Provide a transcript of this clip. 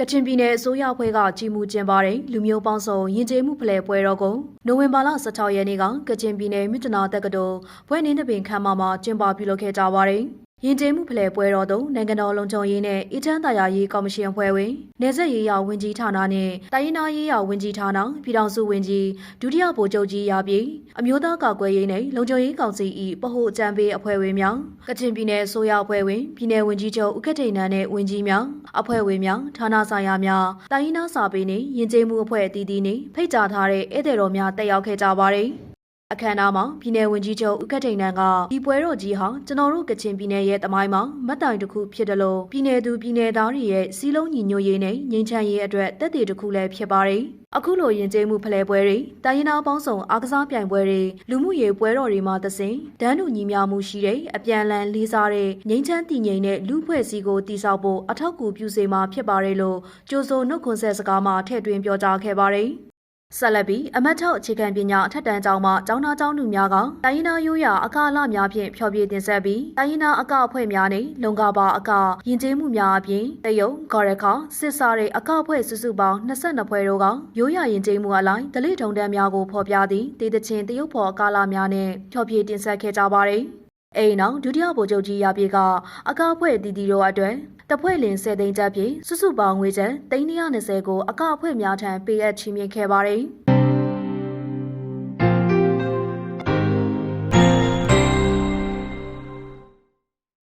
ကချင်ပြည်နယ်အစိုးရအဖွဲ့ကကြီးမှုကျင်းပတဲ့လူမျိုးပေါင်းစုံယဉ်ကျေးမှုဖလှယ်ပွဲတော်ကိုနိုဝင်ဘာလ16ရက်နေ့ကကချင်ပြည်နယ်မြစ်တနာတက္ကသိုလ်ဘွဲ့နင်းတပင်ခမ်းမမှာကျင်းပပြုလုပ်ခဲ့ကြပါတယ်။ ယဉ်ကျေးမှုဖလှယ်ပွဲတော်သို့နိုင်ငံတော်လုံခြုံရေးနဲ့အချမ်းသာယာရေးကော်မရှင်အဖွဲ့ဝင်၊နယ်စပ်ရေးရာဝန်ကြီးဌာနနဲ့တိုင်းရင်းသားရေးရာဝန်ကြီးဌာနပြည်ထောင်စုဝန်ကြီးဒုတိယဗိုလ်ချုပ်ကြီးရာပြည်အမျိုးသားကာကွယ်ရေးနဲ့လုံခြုံရေးကောင်စီ၏ပဟုအကြံပေးအဖွဲ့ဝင်များကချင်ပြည်နယ်အစိုးရအဖွဲ့ဝင်ပြည်내ဝန်ကြီးချုပ်ဦးခက်ထိန်နန်းနဲ့ဝန်ကြီးများအဖွဲ့ဝင်များဌာနဆိုင်ရာများတိုင်းရင်းသားစာပေနဲ့ယဉ်ကျေးမှုအဖွဲ့အသီးသီးနဲ့ဖိတ်ကြားထားတဲ့ဧည့်သည်တော်များတက်ရောက်ခဲ့ကြပါတယ်။ အခမ်းအနားမှာပြည်내ဝန်ကြီးချုပ်ဦးကထိန်နန်းကဒီပွဲတော်ကြီးဟာကျွန်တော်တို့ကချင်ပြည်နယ်ရဲ့တမိုင်းမှာမတ်တိုင်တစ်ခုဖြစ်တယ်လို့ပြည်내သူပြည်내သားတွေရဲ့စီးလုံးညီညွတ်ရေးနဲ့ငြိမ်းချမ်းရေးအတွက်တက်တည်တစ်ခုလည်းဖြစ်ပါတယ်။အခုလိုယဉ်ကျေးမှုဖလှယ်ပွဲတွေတိုင်းရင်းသားပေါင်းစုံအားကစားပြိုင်ပွဲတွေလူမှုရေးပွဲတော်တွေမှာသစဉ်ဒန်းတူညီမျှမှုရှိတဲ့အပြန်အလှန်လေးစားတဲ့ငြိမ်းချမ်းတည်ငြိမ်တဲ့လူဖွဲ့စည်းကိုတည်ဆောက်ဖို့အထောက်အကူပြုစေမှာဖြစ်ပါတယ်လို့ကြိုးစိုးနှုတ်ခွန်းဆက်စကားမှာထည့်သွင်းပြောကြားခဲ့ပါတယ်။ ဆက်လက်ပြီးအမတ်ထောက်အခြေခံပညာအထက်တန်းကျောင်းမှကျောင်းသားကျောင်းသူများကတိုင်းရင်းသားရိုးရာအကအလများဖြင့်ဖျော်ဖြေတင်ဆက်ပြီးတိုင်းရင်းသားအကအဖွဲ့များနဲ့လုံကပါအကယဉ်ကျေးမှုများအပြင်တရုတ်ဂေါ်ရခစစ်စားတဲ့အကအဖွဲ့စုစုပေါင်း22ဖွဲ့တို့ကရိုးရာယဉ်ကျေးမှုအလိုက်ဒလိထုံတန်းများကိုဖော်ပြသည့်တေးသချင်းတရုတ်ဖော်အကလများနဲ့ဖျော်ဖြေတင်ဆက်ခဲ့ကြပါတယ်။ အိမ်နောက်ဒုတိယဗိုလ်ချုပ်ကြီးရပြေကအကားအဖွဲ့တီတီတို့အတွက်တဖွဲ့လင်10သိန်းကျပ်ဖြင့်စုစုပေါင်းငွေကျပ်320ကိုအကားအဖွဲ့များထံပေးအပ်ချီးမြှင့်ခဲ့ပါတယ်။